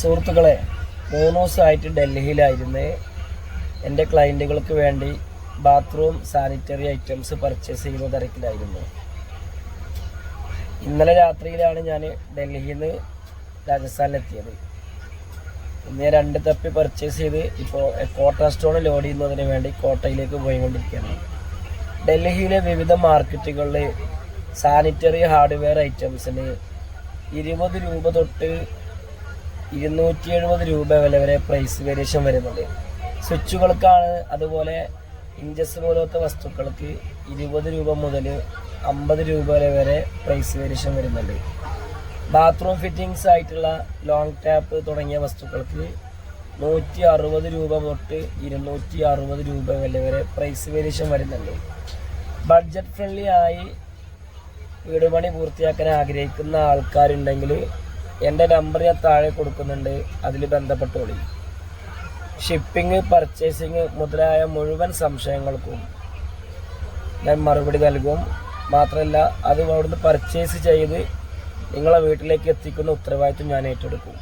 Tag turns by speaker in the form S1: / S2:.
S1: സുഹൃത്തുക്കളെ മൂന്ന് ദിവസമായിട്ട് ഡൽഹിയിലായിരുന്നു. എന്റെ ക്ലയന്റുകൾക്ക് വേണ്ടി ബാത്റൂം സാനിറ്ററി ഐറ്റംസ് പർച്ചേസ് ചെയ്യുന്ന തിരക്കിലായിരുന്നു. ഇന്നലെ രാത്രിയിലാണ് ഞാൻ ഡൽഹിയിൽ നിന്ന് രാജസ്ഥാനിലെത്തിയത്. ഇന്ന് രണ്ട് തപ്പി പർച്ചേസ് ചെയ്ത് ഇപ്പോൾ കോട്ട സ്റ്റോൺ ലോഡ് ചെയ്യുന്നതിന് വേണ്ടി കോട്ടയിലേക്ക് പോയിക്കൊണ്ടിരിക്കുകയാണ്. ഡൽഹിയിലെ വിവിധ മാർക്കറ്റുകളിൽ സാനിറ്ററി ഹാർഡ്വെയർ ഐറ്റംസിന് ഇരുപത് രൂപ തൊട്ട് ഇരുന്നൂറ്റി എഴുപത് രൂപ വില വരെ പ്രൈസ് വേരിയേഷൻ വരുന്നുണ്ട്. സ്വിച്ചുകൾക്കാണ് അതുപോലെ ഇഞ്ചസ് പോലത്തെ വസ്തുക്കൾക്ക് ഇരുപത് രൂപ മുതൽ അമ്പത് രൂപ വരെ വരെ പ്രൈസ് വേരിയേഷൻ വരുന്നുണ്ട്. ബാത്റൂം ഫിറ്റിംഗ്സ് ആയിട്ടുള്ള ലോങ് ടാപ്പ് തുടങ്ങിയ വസ്തുക്കൾക്ക് നൂറ്റി അറുപത് രൂപ തൊട്ട് ഇരുന്നൂറ്റി അറുപത് രൂപ വില വരെ പ്രൈസ് വേരിയേഷൻ വരുന്നുണ്ട്. ബഡ്ജറ്റ് ഫ്രണ്ട്ലി ആയി വീട് പണി പൂർത്തിയാക്കാൻ ആഗ്രഹിക്കുന്ന ആൾക്കാരുണ്ടെങ്കിൽ എന്റെ നമ്പർ ഞാൻ താഴെ കൊടുക്കുന്നുണ്ട്. അതിൽ ബന്ധപ്പെട്ടോളി ഷിപ്പിംഗ് പർച്ചേസിങ് മുതലായ മുഴുവൻ സംശയങ്ങൾക്കും ഞാൻ മറുപടി നൽകും. മാത്രമല്ല അത് അവിടുന്ന് പർച്ചേസ് ചെയ്ത് നിങ്ങളെ വീട്ടിലേക്ക് എത്തിക്കുന്ന ഉത്തരവാദിത്വം ഞാൻ ഏറ്റെടുക്കും.